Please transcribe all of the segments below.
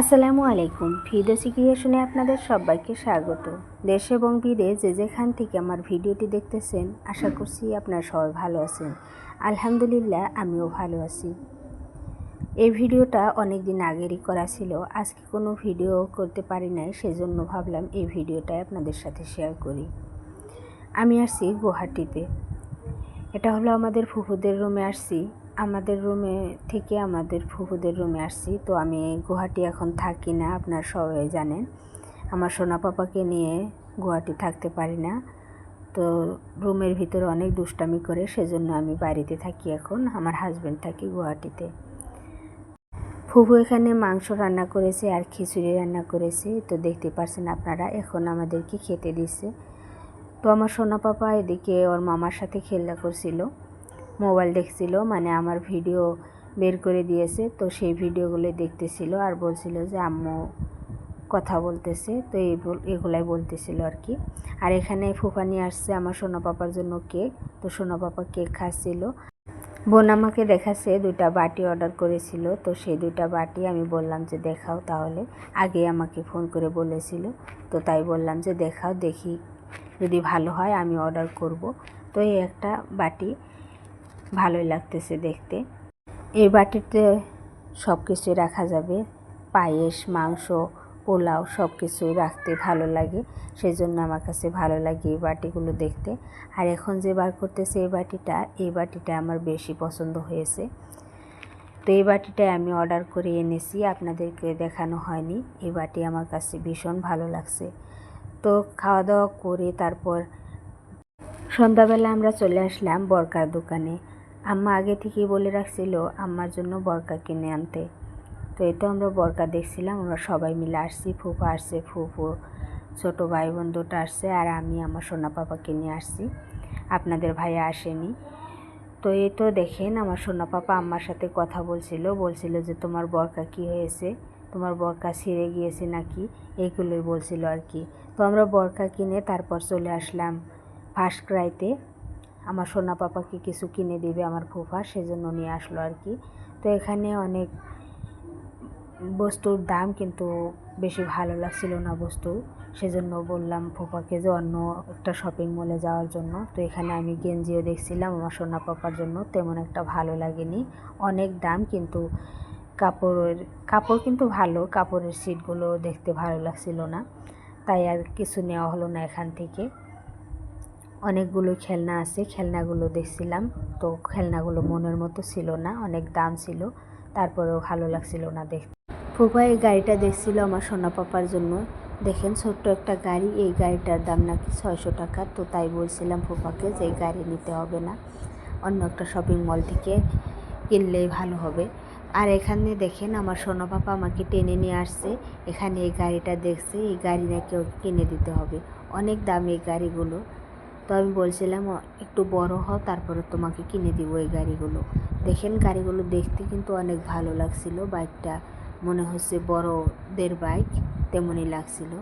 আসসালামু আলাইকুম। ভিডিও ক্রিয়েশনে আপনাদের সবাইকে স্বাগত। দেশ এবং বিদেশ যে যেখান থেকে আমার ভিডিওটি দেখতেছেন, আশা করছি আপনারা সবাই ভালো আছেন। আলহামদুলিল্লাহ, আমিও ভালো আছি। এই ভিডিওটা অনেক দিন আগেরই করা ছিল। আজকে কোনো ভিডিও করতে পারি নাই, সেজন্য ভাবলাম এই ভিডিওটাই আপনাদের সাথে শেয়ার করি। আমি আসছি গুয়াহাটিতে। এটা হলো আমাদের ফুফুদের রুমে আসছি। আমাদের রুমে থেকে আমাদের ফুফুদের রুমে আসছি। তো আমি গুয়াহাটি এখন থাকি না, আপনার সবাই জানেন। আমার সোনা পাপাকে নিয়ে গুয়াহাটি থাকতে পারি না। তো রুমের ভিতরে অনেক দুষ্টামি করে, সেজন্য আমি বাড়িতে থাকি এখন। আমার হাজব্যান্ড থাকি গুয়াহাটিতে। ফুফু এখানে মাংস রান্না করেছে আর খিচুড়ি রান্না করেছে। তো দেখতে পারছেন আপনারা, এখন আমাদেরকে খেতে দিচ্ছে তো আমার সোনা পাপা এদিকে ওর মামার সাথে খেলা করছিল। মোবাইল দেখছিল মানে আমার ভিডিও বের করে দিয়েছে। তো সেই ভিডিওগুলো দেখতেছিল আর বলছিল যে আম্মু কথা বলতেছে। তো এই এগুলাই বলতেছিল আর কি। আর এখানে ফুফা নিয়ে আসছে আমার সোনা পাপার জন্য কেক। তো সোনা পাপা কেক খাচ্ছিল। বোন আমাকে দেখাচ্ছে, দুইটা বাটি অর্ডার করেছিল। তো সেই দুইটা বাটি আমি বললাম যে দেখাও তাহলে। আগে আমাকে ফোন করে বলেছিল। তো তাই বললাম যে দেখাও, দেখি যদি ভালো হয় আমি অর্ডার করব। তো এই একটা বাটি ভালোই লাগতেছে দেখতে। এই বাটিতে সব কিছুই রাখা যাবে। পায়েস, মাংস, পোলাও সব কিছুই রাখতে ভালো লাগে। সেই জন্য আমার কাছে ভালো লাগে এই বাটিগুলো দেখতে। আর এখন যে বার করতেছে এই বাটিটা এই বাটিটা আমার বেশি পছন্দ হয়েছে। তো এই বাটিটাই আমি অর্ডার করে এনেছি, আপনাদেরকে দেখানো হয়নি। এই বাটি আমার কাছে ভীষণ ভালো লাগছে। তো খাওয়া দাওয়া করে তারপর সন্ধ্যাবেলা আমরা চলে আসলাম বরকার দোকানে। আম্মা আগে থেকেই বলে রাখছিল, আম্মার জন্য বরকা কিনে আনতে। তো এই তো আমরা বরকা দেখছিলাম, আমরা সবাই মিলে আসছি, ফুফা আসছে, ফুফু। ছোটো ভাই বোন দুটো আসছে, আর আমি আমার সোনা পাপাকে নিয়ে আসছি। আপনাদের ভাইয়া আসেনি। তো এই তো দেখেন, আমার সোনা পাপা আম্মার সাথে কথা বলছিল বলছিল যে, তোমার বরকা কি হয়েছে? তোমার বরকা ছিঁড়ে গিয়েছে নাকি? এইগুলোই বলছিল আর কি। তো আমরা বরকা কিনে তারপর চলে আসলাম। ফার্স্ট ক্রাইতে আমার সোনা পাপাকে কিছু কিনে দিবে আমার ফুফা, সেজন্য নিয়ে আসলো আর কি। তো এখানে অনেক বস্তুর দাম কিন্তু বেশি ভালো লাগছিল না বস্তু। সেজন্য বললাম ফুফাকে যে অন্য একটা শপিং মলে যাওয়ার জন্য। তো এখানে আমি গেঞ্জিও দেখছিলাম আমার সোনা পাপার জন্য, তেমন একটা ভালো লাগেনি। অনেক দাম কিন্তু কাপড়ের, কাপড় কিন্তু ভালো, কাপড়ের সিটগুলো দেখতে ভালো লাগছিল না। তাই আর কিছু নেওয়া হলো না এখান থেকে। অনেকগুলো খেলনা আছে, খেলনাগুলো দেখছিলাম। তো খেলনাগুলো মনের মতো ছিল না, অনেক দাম ছিল, তারপরেও ভালো লাগছিল না দেখতে। ফুফা এই গাড়িটা দেখছিল আমার সোনা পাপার জন্য। দেখেন, ছোট্ট একটা গাড়ি, এই গাড়িটার দাম নাকি ছয়শো টাকা। তো তাই বলছিলাম ফুফাকে যে এই গাড়ি নিতে হবে না। অন্য একটা শপিং মল থেকে কিনলেই ভালো হবে। আর এখানে দেখেন, আমার সোনা পাপা আমাকে টেনে নিয়ে আসছে। এখানে এই গাড়িটা দেখছে, এই গাড়ি নাকি কিনে দিতে হবে। অনেক দাম এই গাড়িগুলো। তো আমি বলছিলাম একটু বড় হও, তারপরে তোমাকে কিনে দিব এই গাড়িগুলো। দেখেন গাড়িগুলো দেখতে কিন্তু অনেক ভালো লাগছিল, বাইকটা মনে হচ্ছে বড়দের বাইক, তেমনই লাগছিল।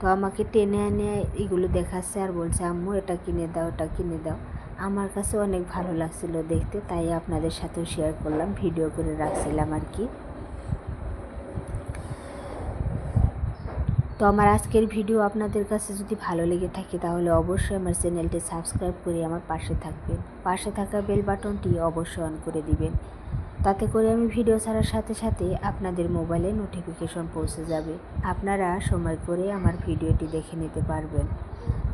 তো আমাকে টেনে এনে এগুলো দেখাচ্ছে আর বলছে, আম্মু, এটা কিনে দাও এটা কিনে দাও। আমার কাছে অনেক ভালো লাগছিল দেখতে, তাই আপনাদের সাথেও শেয়ার করলাম ভিডিও করে রাখছিলাম আর কি। তো আমার আজকের ভিডিও আপনাদের কাছে যদি ভালো লেগে থাকে তাহলে অবশ্যই আমার চ্যানেলটি সাবস্ক্রাইব করে আমার পাশে থাকবেন। পাশে থাকা বেল বাটনটি অবশ্যই অন করে দিবেন। তাতে করে আমি ভিডিও ছাড়ার সাথে সাথে আপনাদের মোবাইলে নোটিফিকেশন পৌঁছে যাবে। আপনারা সময় করে আমার ভিডিওটি দেখে নিতে পারবেন।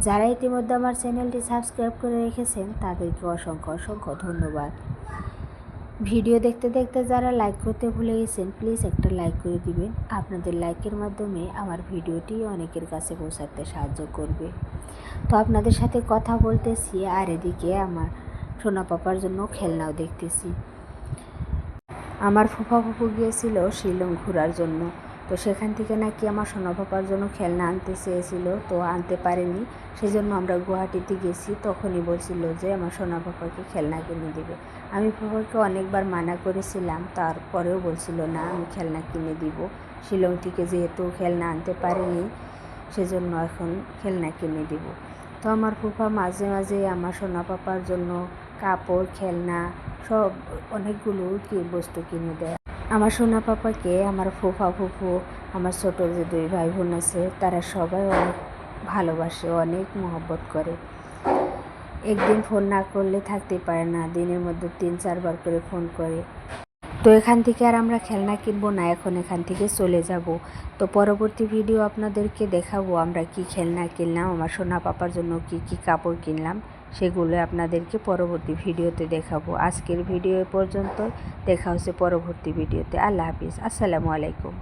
যারা ইতিমধ্যে আমার চ্যানেলটি সাবস্ক্রাইব করে রেখেছেন তাদেরকে অসংখ্য অসংখ্য ধন্যবাদ। ভিডিও দেখতে দেখতে যারা লাইক করতে ভুলে গেছেন প্লিজ একটা লাইক করে দিবেন। আপনাদের লাইকের মাধ্যমে আমার ভিডিওটি অনেকের কাছে পৌঁছাতে সাহায্য করবে। তো আপনাদের সাথে কথা বলতেছি আর এদিকে আমার সোনা পাপার জন্য খেলনাও দেখতেছি। আমার ফুফা ফুফু গিয়েছিল শিলং ঘোরার জন্য। তো সেখান থেকে নাকি আমার সোনা পাপার জন্য খেলনা আনতে চেয়েছিল, তো আনতে পারেনি। সেই জন্য আমরা গুয়াহাটিতে গেছি, তখনই বলছিল যে আমার সোনা পাপাকে খেলনা কিনে দেবে। আমি পাপাকে অনেকবার মানা করেছিলাম, তারপরেও বলছিল, না, আমি খেলনা কিনে দিব। শিলং থেকে যেহেতু খেলনা আনতে পারেনি, সেজন্য এখন খেলনা কিনে দিব। তো আমার ফুফা মাঝে মাঝে আমার সোনা পাপার জন্য কাপড়, খেলনা সব অনেকগুলো কি বস্তু কিনে দেয়। আমার সোনা পাপাকে, আমার ফুফা ফুফু, আমার ছোটো যে দুই ভাই বোন আছে, তারা সবাই অনেক ভালোবাসে, অনেক মহব্বত করে। একদিন ফোন না করলে থাকতে পারে না, দিনের মধ্যে তিন চারবার করে ফোন করে। তো এখান থেকে আর আমরা খেলনা কিনবো না, এখন এখান থেকে চলে যাব। তো পরবর্তী ভিডিও আপনাদেরকে দেখাবো আমরা কি খেলনা কিনলাম, আমার সোনা পাপার জন্য কি কি কাপড় কিনলাম। সেগুলো আপনাদেরকে পরবর্তী ভিডিওতে দেখাবো। আজকের ভিডিও পর্যন্ত দেখা হচ্ছে পরবর্তী ভিডিওতে। আল্লাহ হাফিজ। আসসালামু আলাইকুম।